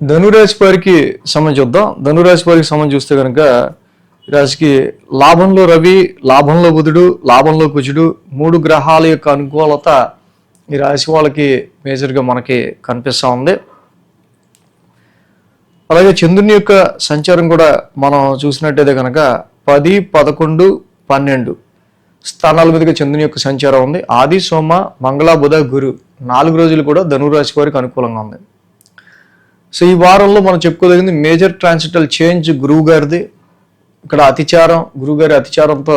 ధనురాశి వారికి సంబంధించి చూద్దాం. ధనురాశి వారికి సంబంధించి చూస్తే కనుక ఈ రాశికి లాభంలో రవి లాభంలో బుధుడు లాభంలో కుజుడు మూడు గ్రహాల యొక్క అనుకూలత ఈ రాశి వాళ్ళకి మేజర్గా మనకి కనిపిస్తూ ఉంది. అలాగే చంద్రుని యొక్క సంచారం కూడా మనం చూసినట్టయితే కనుక పది పదకొండు పన్నెండు స్థానాల మీదుగా చంద్రుని యొక్క సంచారం ఉంది. ఆది సోమ మంగళ బుధ గురు నాలుగు రోజులు కూడా ధనురాశి వారికి అనుకూలంగా ఉంది. సో ఈ వారంలో మనం చెప్పుకోదగింది మేజర్ ట్రాన్సిటల్ చేంజ్ గురువు గారిది ఇక్కడ అతిచారం గురువు గారి అతిచారంతో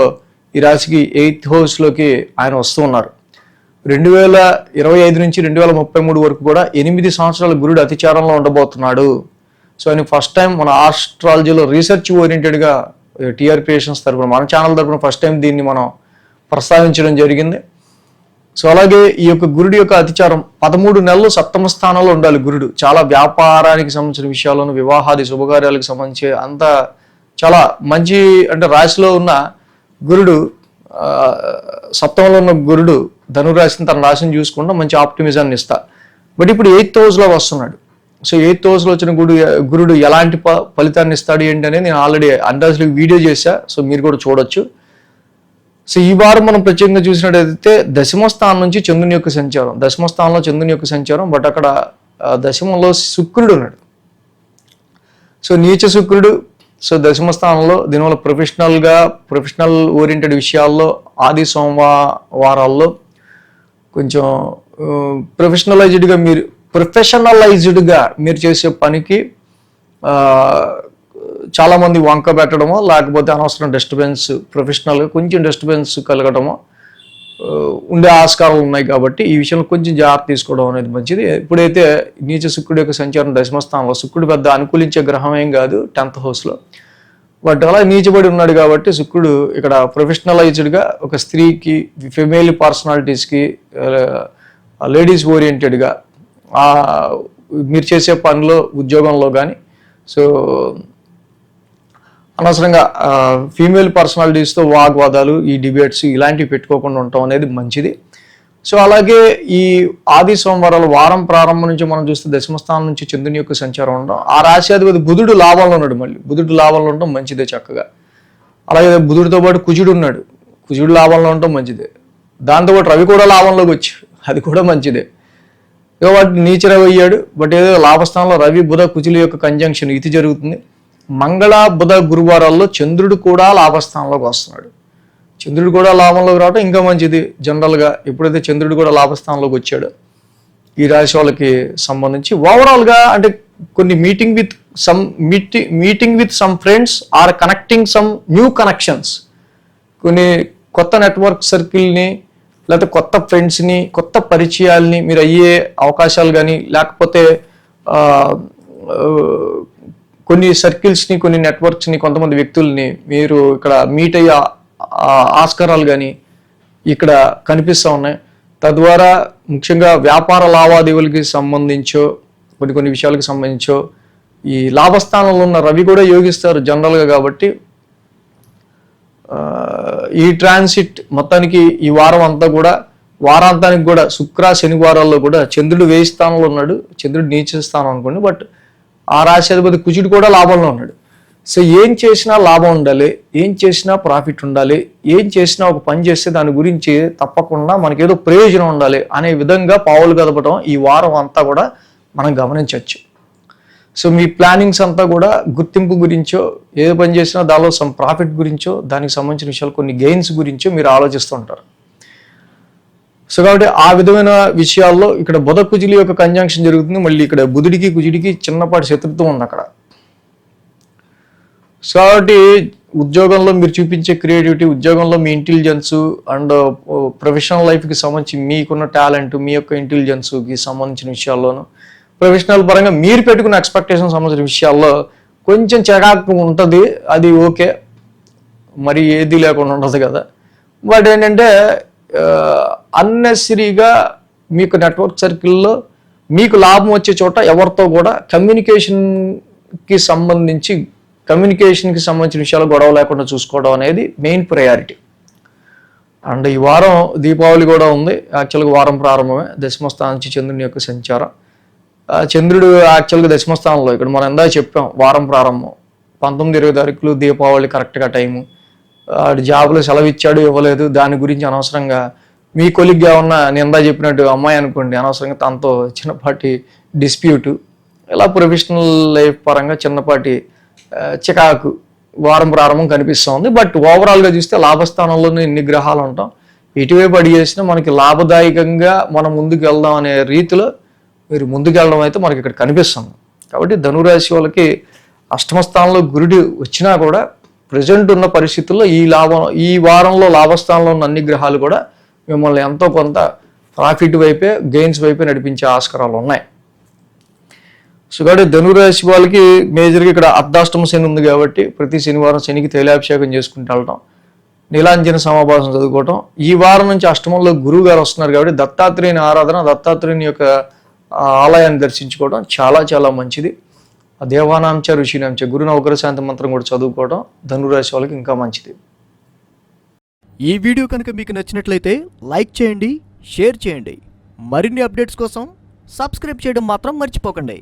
ఈ రాశికి ఎయిత్ హౌస్లోకి ఆయన వస్తూ ఉన్నారు. రెండు వేల ఇరవై ఐదు నుంచి రెండు వేల ముప్పై మూడు వరకు కూడా ఎనిమిది సంవత్సరాల గురుడు అతిచారంలో ఉండబోతున్నాడు. సో ఆయన ఫస్ట్ టైం మన ఆస్ట్రాలజీలో రీసెర్చ్ ఓరియంటెడ్గా టీఆర్ క్రియేషన్స్ తరఫున మన ఛానల్ తరపున ఫస్ట్ టైం దీన్ని మనం ప్రస్తావించడం జరిగింది. సో అలాగే ఈ యొక్క గురుడి యొక్క అతిచారం పదమూడు నెలలు సప్తమ స్థానంలో ఉండాలి గురుడు. చాలా వ్యాపారానికి సంబంధించిన విషయాలను వివాహాది శుభకార్యాలకు సంబంధించి అంత చాలా మంచి అంటే రాశిలో ఉన్న గురుడు సప్తమంలో ఉన్న గురుడు ధనురాశిని తన రాశిని చూసుకుండా మంచి ఆప్టిమిజాన్ని ఇస్తా. బట్ ఇప్పుడు ఎయిత్ హౌస్లో వస్తున్నాడు. సో ఎయిత్ హౌస్లో వచ్చిన గురుడు గురుడు ఎలాంటి ఫలితాన్ని ఇస్తాడు ఏంటి అనేది నేను ఆల్రెడీ అందాజులో వీడియో చేశా. సో మీరు కూడా చూడొచ్చు. సో ఈ వారం మనం ప్రత్యేకంగా చూసినట్టయితే దశమ స్థానం నుంచి చంద్రుని యొక్క సంచారం దశమ స్థానంలో చంద్రుని యొక్క సంచారం బట్ అక్కడ దశమంలో శుక్రుడు ఉన్నాడు. సో నీచ శుక్రుడు సో దశమ స్థానంలో దీనివల్ల ప్రొఫెషనల్గా ప్రొఫెషనల్ ఓరియంటెడ్ విషయాల్లో ఆది సోమవారాల్లో కొంచెం ప్రొఫెషనలైజ్డ్గా మీరు ప్రొఫెషనలైజ్డ్గా మీరు చేసే పనికి చాలామంది వంక పెట్టడమో లేకపోతే అనవసరం డిస్టర్బెన్స్ ప్రొఫెషనల్గా కొంచెం డిస్టర్బెన్స్ కలగడమో ఉండే ఆస్కారాలు ఉన్నాయి కాబట్టి ఈ విషయంలో కొంచెం జాగ్రత్త తీసుకోవడం అనేది మంచిది. ఎప్పుడైతే నీచ శుక్రుడి యొక్క సంచారం దశమస్థానంలో శుక్రుడు పెద్ద అనుకూలించే గ్రహం ఏం కాదు టెన్త్ హౌస్లో బట్ అలా నీచబడి ఉన్నాడు కాబట్టి శుక్రుడు ఇక్కడ ప్రొఫెషనలైజ్డ్గా ఒక స్త్రీకి ఫిమేల్ పర్సనాలిటీస్కి లేడీస్ ఓరియంటెడ్గా మీరు చేసే పనిలో ఉద్యోగంలో కానీ సో అనవసరంగా ఫీమేల్ పర్సనాలిటీస్తో వాగ్వాదాలు ఈ డిబేట్స్ ఇలాంటివి పెట్టుకోకుండా ఉండటం అనేది మంచిది. సో అలాగే ఈ ఆది సోమవారాలు వారం ప్రారంభం నుంచి మనం చూస్తే దశమస్థానం నుంచి చంద్రుని యొక్క సంచారం ఉండడం ఆ రాశి అధిపతి బుధుడు లాభంలో ఉన్నాడు మళ్ళీ. బుధుడు లాభంలో ఉండడం మంచిదే చక్కగా. అలాగే బుధుడితో పాటు కుజుడు ఉన్నాడు. కుజుడు లాభంలో ఉండటం మంచిదే. దాంతోపాటు రవి కూడా లాభంలోకి వచ్చాడు అది కూడా మంచిదే. ఇక వాటి నీచరవి అయ్యాడు బట్ ఏదో లాభస్థానంలో రవి బుధ కుజుల యొక్క కంజంక్షన్ ఇది జరుగుతుంది. మంగళ బుధ గురువారాల్లో చంద్రుడు కూడా లాభస్థానంలోకి వస్తున్నాడు. చంద్రుడు కూడా లాభంలోకి రావడం ఇంకా మంచిది. జనరల్గా ఎప్పుడైతే చంద్రుడు కూడా లాభస్థానంలోకి వచ్చాడో ఈ రాశి వాళ్ళకి సంబంధించి ఓవరాల్గా అంటే కొన్ని meeting with some meeting meeting with some friends or connecting some new connections కొన్ని కొత్త నెట్వర్క్ సర్కిల్ని లేకపోతే కొత్త ఫ్రెండ్స్ని కొత్త పరిచయాల్ని మీరు అయ్యే అవకాశాలు కానీ లేకపోతే కొన్ని సర్కిల్స్ని కొన్ని నెట్వర్క్స్ని కొంతమంది వ్యక్తుల్ని మీరు ఇక్కడ మీట్ అయ్యే ఆస్కారాలు కానీ ఇక్కడ కనిపిస్తూ ఉన్నాయి. తద్వారా ముఖ్యంగా వ్యాపార లావాదేవీలకి సంబంధించో కొన్ని కొన్ని విషయాలకు సంబంధించో ఈ లాభస్థానంలో ఉన్న రవి కూడా యోగిస్తారు జనరల్గా కాబట్టి. ఈ ట్రాన్సిట్ మొత్తానికి ఈ వారం అంతా కూడా వారాంతానికి కూడా శుక్ర శనివారాల్లో కూడా చంద్రుడు వేయి స్థానంలో ఉన్నాడు. చంద్రుడు నీచ స్థానం అనుకోండి బట్ ఆ రాశాధిపతి కుజుడు కూడా లాభంలో ఉన్నాడు. సో ఏం చేసినా లాభం ఉండాలి ఏం చేసినా ప్రాఫిట్ ఉండాలి ఏం చేసినా ఒక పని చేస్తే దాని గురించి తప్పకుండా మనకి ఏదో ప్రయోజనం ఉండాలి అనే విధంగా పావులు కదపడం ఈ వారం అంతా కూడా మనం గమనించవచ్చు. సో మీ ప్లానింగ్స్ అంతా కూడా గుర్తింపు గురించో ఏ పని చేసినా దానిలో సమ్ ప్రాఫిట్ గురించో దానికి సంబంధించిన విషయాలు కొన్ని గెయిన్స్ గురించో మీరు ఆలోచిస్తూ ఉంటారు. సో కాబట్టి ఆ విధమైన విషయాల్లో ఇక్కడ బుధ కుజులి యొక్క కంజంక్షన్ జరుగుతుంది. మళ్ళీ ఇక్కడ బుధుడికి కుజుడికి చిన్నపాటి శత్రుత్వం ఉంది అక్కడ. సో కాబట్టి ఉద్యోగంలో మీరు చూపించే క్రియేటివిటీ ఉద్యోగంలో మీ ఇంటెలిజెన్స్ అండ్ ప్రొఫెషనల్ లైఫ్కి సంబంధించి మీకున్న టాలెంట్ మీ యొక్క ఇంటెలిజెన్స్కి సంబంధించిన విషయాల్లోనూ ప్రొఫెషనల్ పరంగా మీరు పెట్టుకున్న ఎక్స్పెక్టేషన్ సంబంధించిన విషయాల్లో కొంచెం చికాకు ఉంటుంది. అది ఓకే. మరి ఏది లేకుండా ఉండదు కదా. బట్ ఏంటంటే అన్నెసరీగా మీకు నెట్వర్క్ సర్కిల్లో మీకు లాభం వచ్చే చోట ఎవరితో కూడా కమ్యూనికేషన్కి సంబంధించి కమ్యూనికేషన్కి సంబంధించిన విషయాలు గొడవ లేకుండా చూసుకోవడం అనేది మెయిన్ ప్రయారిటీ అండ్ ఈ వారం దీపావళి కూడా ఉంది. యాక్చువల్గా వారం ప్రారంభమే. దశమస్థానం నుంచి చంద్రుని యొక్క సంచారం. చంద్రుడు యాక్చువల్గా దశమస్థానంలో ఇక్కడ మనం ఎందా చెప్పాం వారం ప్రారంభం. పంతొమ్మిది ఇరవై తారీఖులు దీపావళి కరెక్ట్గా టైము. జాబ్లో సెలవు ఇచ్చాడు ఇవ్వలేదు. దాని గురించి అనవసరంగా మీ కొలిగ్గా ఉన్న నిందా చెప్పినట్టు అమ్మాయి అనుకోండి అనవసరంగా తనతో చిన్నపాటి డిస్ప్యూట్ ఇలా ప్రొఫెషనల్ లైఫ్ పరంగా చిన్నపాటి చికాకు వారం ప్రారంభం కనిపిస్తోంది. బట్ ఓవరాల్గా చూస్తే లాభస్థానంలోనే ఇన్ని గ్రహాలు ఉంటాం. ఇటువైపు అడిగి చేసినా మనకి లాభదాయకంగా మనం ముందుకు వెళ్దాం అనే రీతిలో మీరు ముందుకెళ్ళడం అయితే మనకి ఇక్కడ కనిపిస్తుంది. కాబట్టి ధనురాశి వాళ్ళకి అష్టమ స్థానంలో గురుడు వచ్చినా కూడా ప్రజెంట్ ఉన్న పరిస్థితుల్లో ఈ లాభం ఈ వారంలో లాభస్థానంలో ఉన్న అన్ని గ్రహాలు కూడా మిమ్మల్ని ఎంతో కొంత ప్రాఫిట్ వైపే గెయిన్స్ వైపే నడిపించే ఆస్కారాలు ఉన్నాయి. సో కాబట్టి ధనురాశి వాళ్ళకి మేజర్గా ఇక్కడ అర్ధాష్టమ శని ఉంది కాబట్టి ప్రతి శనివారం శనికి తైలాభిషేకం చేసుకుంటూ వెళ్ళటం నీలాంజన సమాభాసం చదువుకోవటం. ఈ వారం నుంచి అష్టమంలో గురువు గారు వస్తున్నారు కాబట్టి దత్తాత్రేయుని ఆరాధన దత్తాత్రేయుని యొక్క ఆలయాన్ని దర్శించుకోవడం చాలా చాలా మంచిది. ఆ దేవానాంచ ఋషినాంచ గురున ఉగ్రశాంతి మంత్రం కూడా చదువుకోవడం ధనురాశి వాళ్ళకి ఇంకా మంచిది. ఈ వీడియో కనుక మీకు నచ్చినట్లయితే లైక్ చేయండి షేర్ చేయండి. మరిన్ని అప్డేట్స్ కోసం సబ్స్క్రైబ్ చేయడం మాత్రం మర్చిపోకండి.